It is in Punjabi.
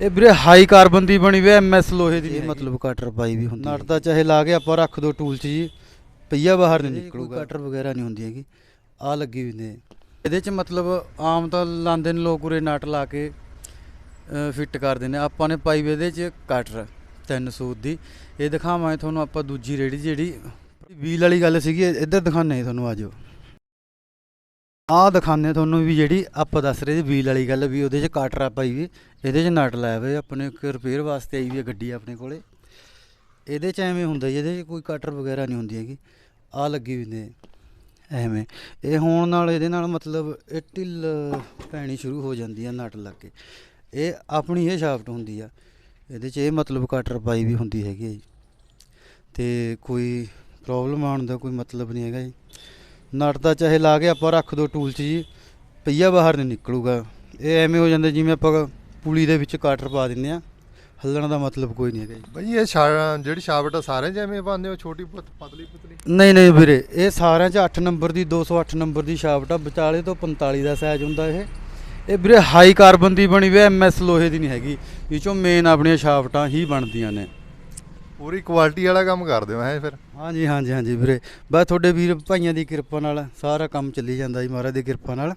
ਇਹ ਵੀਰੇ ਹਾਈ ਕਾਰਬਨ ਦੀ ਬਣੀ ਹੋਈ ਐਮਐਸ ਲੋਹੇ ਦੀ ਇਹ ਮਤਲਬ ਕਟਰ ਪਾਈ ਵੀ ਹੁੰਦੀ ਨਟ ਦਾ ਚਾਹੇ ਲਾ ਕੇ ਆਪਾਂ ਰੱਖ ਦੋ ਟੂਲ 'ਚ ਜੀ ਪਈਆ ਬਾਹਰ ਨਹੀਂ ਨਿਕਲੂਗਾ। ਕਟਰ ਵਗੈਰਾ ਨਹੀਂ ਹੁੰਦੀ ਹੈਗੀ। ਆ ਲੱਗੀ ਵੀ ਨੇ। ਇਹਦੇ 'ਚ ਮਤਲਬ ਆਮ ਤਾਂ ਲਾਉਂਦੇ ਨੇ ਲੋਕ ਉਰੇ ਨਟ ਲਾ ਕੇ ਫਿੱਟ ਕਰਦੇ ਨੇ। ਆਪਾਂ ਨੇ ਪਾਈ ਵੀ ਇਹਦੇ 'ਚ ਕਟਰ ਤਿੰਨ ਸੂਤ ਦੀ। ਇਹ ਦਿਖਾਵਾਂਗੇ ਤੁਹਾਨੂੰ ਆਪਾਂ ਦੂਜੀ ਰੇੜੀ ਜਿਹੜੀ। ਵੀਲ ਵਾਲੀ ਗੱਲ ਸੀਗੀ ਇੱਧਰ ਦਿਖਾਣੇ ਤੁਹਾਨੂੰ ਆਜੋ ਆਹ ਦਿਖਾਉਂਦੇ ਤੁਹਾਨੂੰ ਵੀ ਜਿਹੜੀ ਆਪਾਂ ਦੱਸ ਰਹੇ ਸੀ ਵੀਲ ਵਾਲੀ ਗੱਲ ਵੀ ਉਹਦੇ 'ਚ ਕਟਰ ਆ ਪਾਈ ਵੀ ਇਹਦੇ 'ਚ ਨਟ ਲਾਇਆ ਹੋਇਆ ਆਪਣੇ ਇੱਕ ਰਿਪੇਅਰ ਵਾਸਤੇ ਆਈ ਵੀ ਹੈ ਗੱਡੀ ਆਪਣੇ ਕੋਲੇ। ਇਹਦੇ 'ਚ ਐਵੇਂ ਹੁੰਦਾ ਜੀ, ਇਹਦੇ 'ਚ ਕੋਈ ਕਟਰ ਵਗੈਰਾ ਨਹੀਂ ਹੁੰਦੀ ਹੈਗੀ। ਆ ਲੱਗੀ ਵੀ ਨੇ ਐਵੇਂ। ਇਹ ਹੋਣ ਨਾਲ ਇਹਦੇ ਨਾਲ ਮਤਲਬ ਇਹ ਢਿੱਲ ਪੈਣੀ ਸ਼ੁਰੂ ਹੋ ਜਾਂਦੀ ਆ ਨਟ ਲੱਗ ਕੇ। ਇਹ ਆਪਣੀ ਇਹ ਸ਼ਾਫਟ ਹੁੰਦੀ ਆ। ਇਹਦੇ 'ਚ ਇਹ ਮਤਲਬ ਕਟਰ ਪਾਈ ਵੀ ਹੁੰਦੀ ਹੈਗੀ ਹੈ ਜੀ। ਤੇ ਕੋਈ ਪ੍ਰੋਬਲਮ ਆਉਣ ਦਾ ਕੋਈ ਮਤਲਬ ਨਹੀਂ ਹੈਗਾ ਜੀ। ਨਟ ਦਾ ਚਾਹੇ ਲਾ ਕੇ ਆਪਾਂ ਰੱਖ ਦੋ ਟੂਲ 'ਚ ਜੀ ਪਈਆ ਬਾਹਰ ਨਹੀਂ ਨਿਕਲੂਗਾ। ਇਹ ਐਵੇਂ ਹੋ ਜਾਂਦਾ ਜਿਵੇਂ ਆਪਾਂ ਪੁਲੀ ਦੇ ਵਿੱਚ ਕਟਰ ਪਾ ਦਿੰਦੇ ਆ ਹੱਲਣ ਦਾ ਮਤਲਬ ਕੋਈ ਨਹੀਂ ਹੈਗਾ ਜੀ। ਬਈ ਇਹ ਜਿਹੜੀ ਸ਼ਾਫਟ ਆ ਸਾਰੇ ਜਿਵੇਂ ਪਾਉਂਦੇ ਹੋ ਛੋਟੀ ਪਤ- ਪਤਲੀ ਪਤਲੀ? ਨਹੀਂ ਨਹੀਂ ਵੀਰੇ ਇਹ ਸਾਰਿਆਂ 'ਚ 8 ਨੰਬਰ ਦੀ 208 ਨੰਬਰ ਦੀ ਸ਼ਾਫਟ ਆ ਵਿਚਾਲੇ ਤੋਂ 45 ਦਾ ਸਾਈਜ਼ ਹੁੰਦਾ ਇਹ। ਇਹ ਵੀਰੇ ਹਾਈ ਕਾਰਬਨ ਦੀ ਬਣੀ ਹੋਈ ਐਮਐਸ ਲੋਹੇ ਦੀ ਨਹੀਂ ਹੈਗੀ। ਇਹ ਚੋਂ ਮੇਨ ਆਪਣੀਆਂ ਸ਼ਾਫਟਾਂ ਹੀ ਬਣਦੀਆਂ ਨੇ। ਪੂਰੀ ਕੁਆਲਿਟੀ ਵਾਲਾ ਕੰਮ ਕਰਦੇ ਹੋ, ਹੈ ਫਿਰ? ਹਾਂਜੀ ਹਾਂਜੀ ਹਾਂਜੀ ਵੀਰੇ। ਬਸ ਤੁਹਾਡੇ ਵੀਰ ਭਾਈਆਂ ਦੀ ਕਿਰਪਾ ਨਾਲ ਸਾਰਾ ਕੰਮ ਚੱਲੀ ਜਾਂਦਾ ਜੀ, ਮਹਾਰਾਜ ਦੀ ਕਿਰਪਾ ਨਾਲ।